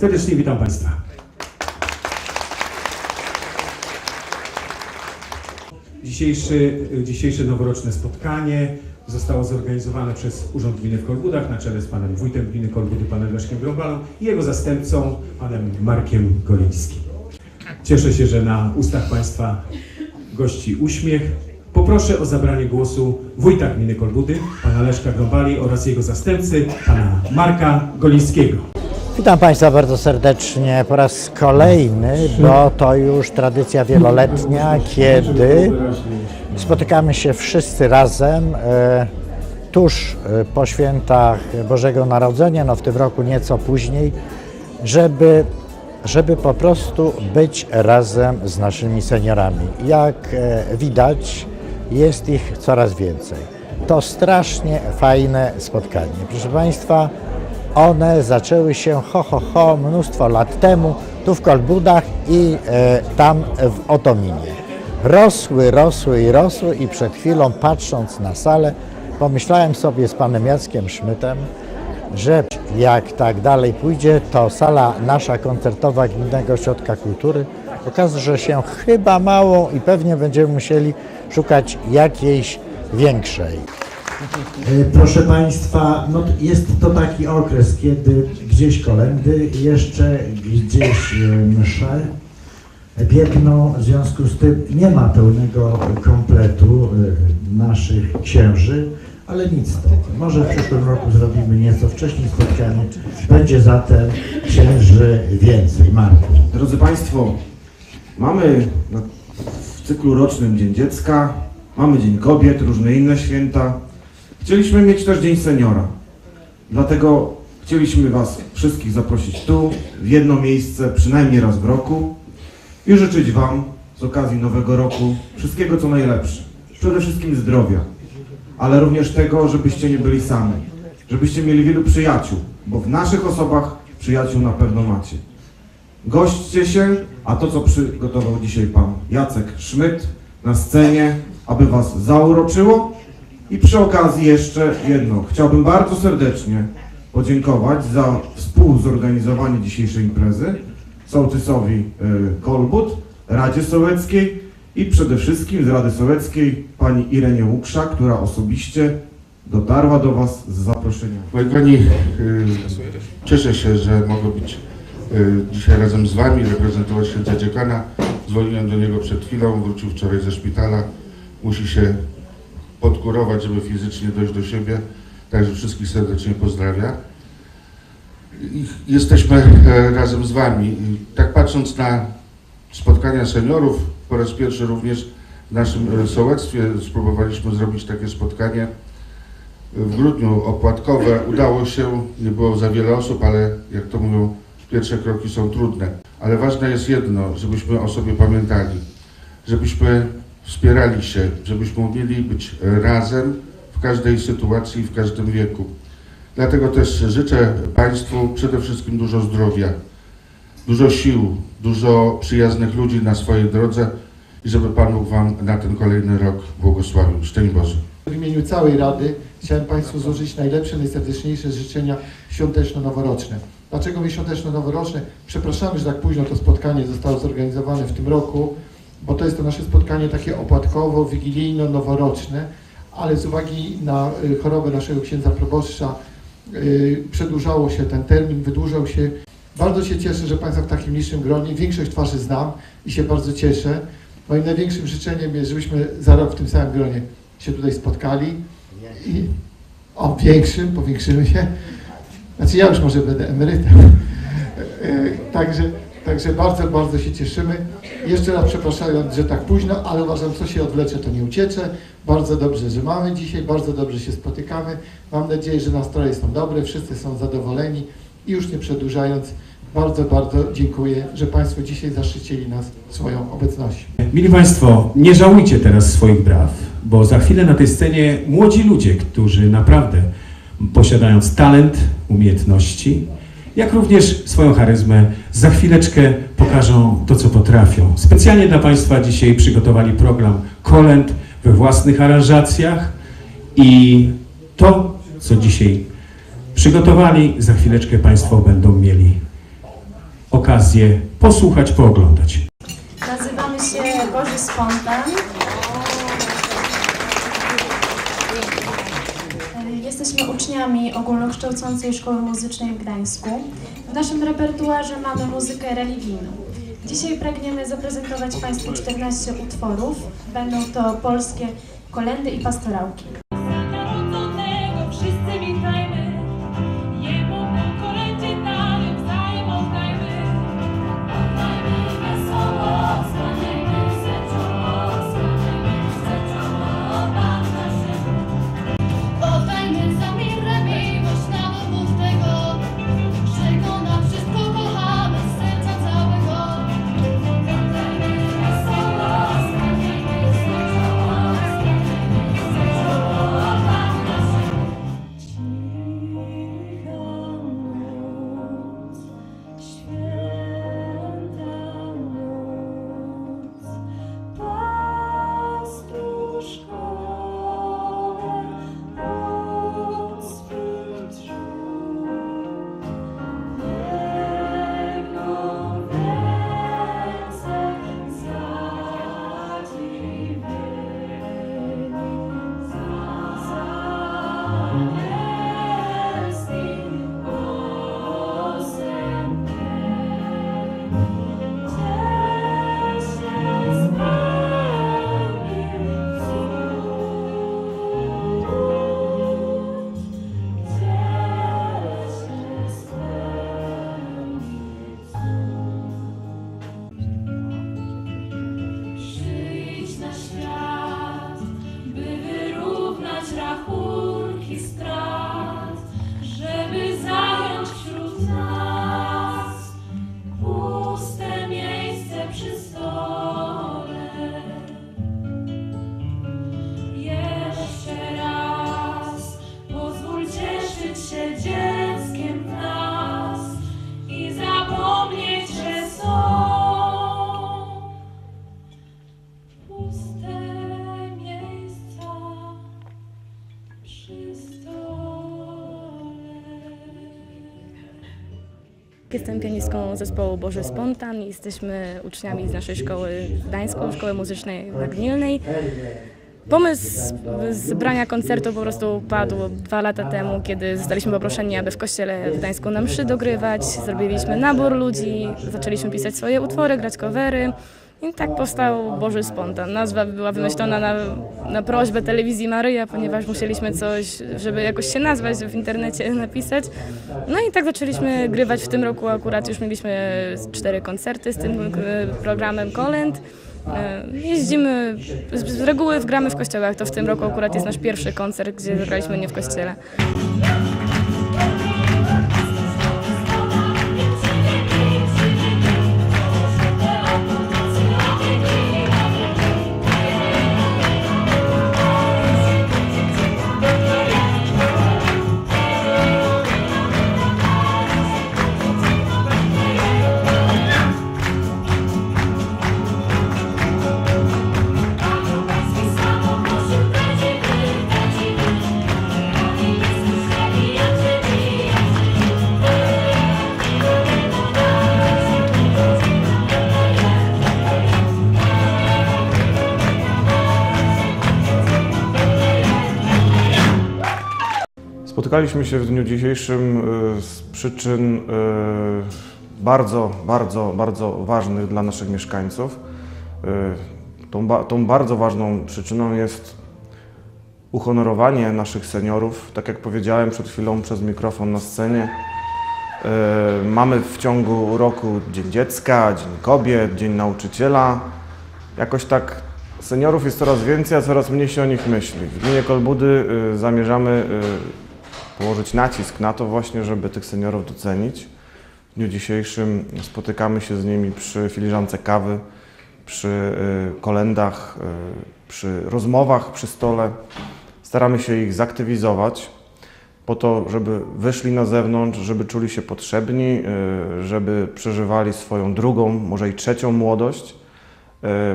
Serdecznie witam Państwa. Dzisiejszy, dzisiejsze noworoczne spotkanie zostało zorganizowane przez Urząd Gminy w Kolbudach na czele z panem wójtem gminy Kolbudy, panem Leszkiem Grombalą i jego zastępcą, panem Markiem Golińskim. Cieszę się, że na ustach Państwa gości uśmiech. Poproszę o zabranie głosu wójta gminy Kolbudy, pana Leszka Grąbali oraz jego zastępcy, pana Marka Golińskiego. Witam Państwa bardzo serdecznie po raz kolejny, bo to już tradycja wieloletnia, kiedy spotykamy się wszyscy razem e, tuż e, po świętach Bożego Narodzenia, no w tym roku nieco później, żeby, żeby po prostu być razem z naszymi seniorami. Jak e, widać, jest ich coraz więcej. To strasznie fajne spotkanie. Proszę Państwa, one zaczęły się ho, ho, ho mnóstwo lat temu tu w Kolbudach i e, tam w Otominie. Rosły, rosły i rosły i przed chwilą patrząc na salę pomyślałem sobie z panem Jackiem Szmytem, że jak tak dalej pójdzie, to sala nasza koncertowa Gminnego Ośrodka Kultury okaże się chyba małą i pewnie będziemy musieli szukać jakiejś większej. E, Proszę Państwa, no jest to taki okres, kiedy gdzieś kolendy, jeszcze gdzieś e, msze biegną, w związku z tym nie ma pełnego kompletu e, naszych księży, ale nic to. Może w przyszłym roku zrobimy nieco wcześniej spotkanie, będzie zatem księży więcej. Marku. Drodzy Państwo, mamy w cyklu rocznym Dzień Dziecka, mamy Dzień Kobiet, różne inne święta. Chcieliśmy mieć też Dzień Seniora. Dlatego chcieliśmy Was wszystkich zaprosić tu, w jedno miejsce, przynajmniej raz w roku i życzyć Wam z okazji Nowego Roku wszystkiego co najlepsze. Przede wszystkim zdrowia, ale również tego, żebyście nie byli sami, żebyście mieli wielu przyjaciół, bo w naszych osobach przyjaciół na pewno macie. Gośćcie się, a to co przygotował dzisiaj pan Jacek Szmyt na scenie, aby was zauroczyło. I przy okazji jeszcze jedno. Chciałbym bardzo serdecznie podziękować za współzorganizowanie dzisiejszej imprezy sołtysowi y, Kolbut, Radzie Sołeckiej i przede wszystkim z Rady Sołeckiej pani Irenie Łuksza, która osobiście dotarła do was z zaproszeniem. Kochani, y, cieszę się, że mogę być y, dzisiaj razem z Wami, reprezentować księdza dziekana. Dzwoniłem do niego przed chwilą, wrócił wczoraj ze szpitala. Musi się podkurować, żeby fizycznie dojść do siebie. Także wszystkich serdecznie pozdrawiam. Jesteśmy e, razem z Wami. I tak patrząc na spotkania seniorów, po raz pierwszy również w naszym sołectwie spróbowaliśmy zrobić takie spotkanie w grudniu opłatkowe. Udało się, nie było za wiele osób, ale jak to mówią, pierwsze kroki są trudne. Ale ważne jest jedno, żebyśmy o sobie pamiętali, żebyśmy wspierali się, żebyśmy umieli być razem w każdej sytuacji, w każdym wieku. Dlatego też życzę Państwu przede wszystkim dużo zdrowia, dużo sił, dużo przyjaznych ludzi na swojej drodze i żeby Pan Bóg Wam na ten kolejny rok błogosławił. Szczęść Boże. W imieniu całej Rady chciałem Państwu złożyć najlepsze, najserdeczniejsze życzenia świąteczno-noworoczne. Dlaczego mówię świąteczno-noworoczne? Przepraszamy, że tak późno to spotkanie zostało zorganizowane w tym roku, bo to jest to nasze spotkanie takie opłatkowo-wigilijno-noworoczne, ale z uwagi na y, chorobę naszego księdza proboszcza y, przedłużało się ten termin, wydłużał się. Bardzo się cieszę, że Państwa w takim licznym gronie, większość twarzy znam i się bardzo cieszę. Moim największym życzeniem jest, żebyśmy za rok w tym samym gronie się tutaj spotkali i o większym, powiększymy się. Znaczy ja już może będę emerytem. E, Także, także bardzo, bardzo się cieszymy. Jeszcze raz przepraszając, że tak późno, ale uważam, co się odwlecze, to nie uciecze. Bardzo dobrze, że mamy dzisiaj, bardzo dobrze się spotykamy. Mam nadzieję, że nastroje są dobre, wszyscy są zadowoleni i już nie przedłużając, bardzo, bardzo dziękuję, że Państwo dzisiaj zaszczycili nas swoją obecnością. Mili Państwo, nie żałujcie teraz swoich braw, bo za chwilę na tej scenie młodzi ludzie, którzy naprawdę posiadając talent, umiejętności, jak również swoją charyzmę, za chwileczkę pokażą to, co potrafią. Specjalnie dla Państwa dzisiaj przygotowali program Kolęd we własnych aranżacjach i to, co dzisiaj przygotowali, za chwileczkę Państwo będą mieli okazję posłuchać, pooglądać. Nazywamy się Boży Spontan. E, Jesteśmy uczniami ogólnokształcącej szkoły muzycznej w Gdańsku. W naszym repertuarze mamy muzykę religijną. Dzisiaj pragniemy zaprezentować Państwu 14 utworów. Będą to polskie kolendy i pastorałki. Amen. Miejsce Jestem pianistką zespołu Boży Spontan. Jesteśmy uczniami z naszej szkoły gdańskiej, Szkoły Muzycznej na Gnilnej. Pomysł zbrania koncertu po prostu padł dwa lata temu, kiedy zostaliśmy poproszeni, aby w kościele w Gdańsku na mszy dogrywać. Zrobiliśmy nabór ludzi, zaczęliśmy pisać swoje utwory, grać covery. I tak powstał Boży Spontan. Nazwa była wymyślona na, na prośbę telewizji Maryja, ponieważ musieliśmy coś, żeby jakoś się nazwać, w internecie napisać. No i tak zaczęliśmy grywać w tym roku. Akurat już mieliśmy cztery koncerty z tym e, programem Kolend. E, Jeździmy, z reguły gramy w kościołach, to w tym roku akurat jest nasz pierwszy koncert, gdzie zagraliśmy nie w kościele. Spotykaliśmy się w dniu dzisiejszym y, z przyczyn y, bardzo, bardzo, bardzo ważnych dla naszych mieszkańców. Y, Tą, tą bardzo ważną przyczyną jest uhonorowanie naszych seniorów. Tak jak powiedziałem przed chwilą przez mikrofon na scenie, mamy w ciągu roku Dzień Dziecka, Dzień Kobiet, Dzień Nauczyciela. Jakoś tak seniorów jest coraz więcej, a coraz mniej się o nich myśli. W gminie Kolbudy zamierzamy położyć nacisk na to właśnie, żeby tych seniorów docenić. W dniu dzisiejszym spotykamy się z nimi przy filiżance kawy, przy y, kolendach, y, przy rozmowach przy stole. Staramy się ich zaktywizować po to, żeby wyszli na zewnątrz, żeby czuli się potrzebni, y, żeby przeżywali swoją drugą, może i trzecią młodość.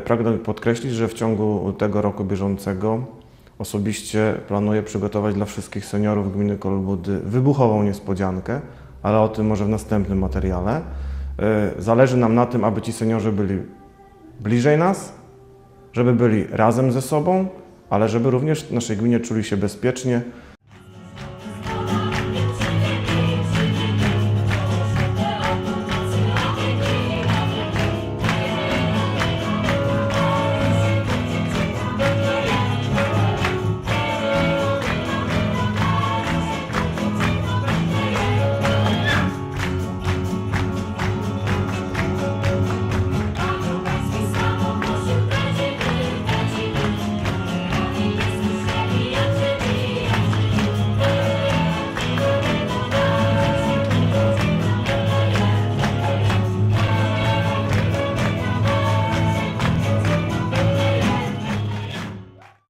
Pragnę podkreślić, że w ciągu tego roku bieżącego osobiście planuję przygotować dla wszystkich seniorów gminy Kolbudy wybuchową niespodziankę, ale o tym może w następnym materiale. Y, Zależy nam na tym, aby ci seniorzy byli bliżej nas, żeby byli razem ze sobą, ale żeby również w naszej gminie czuli się bezpiecznie,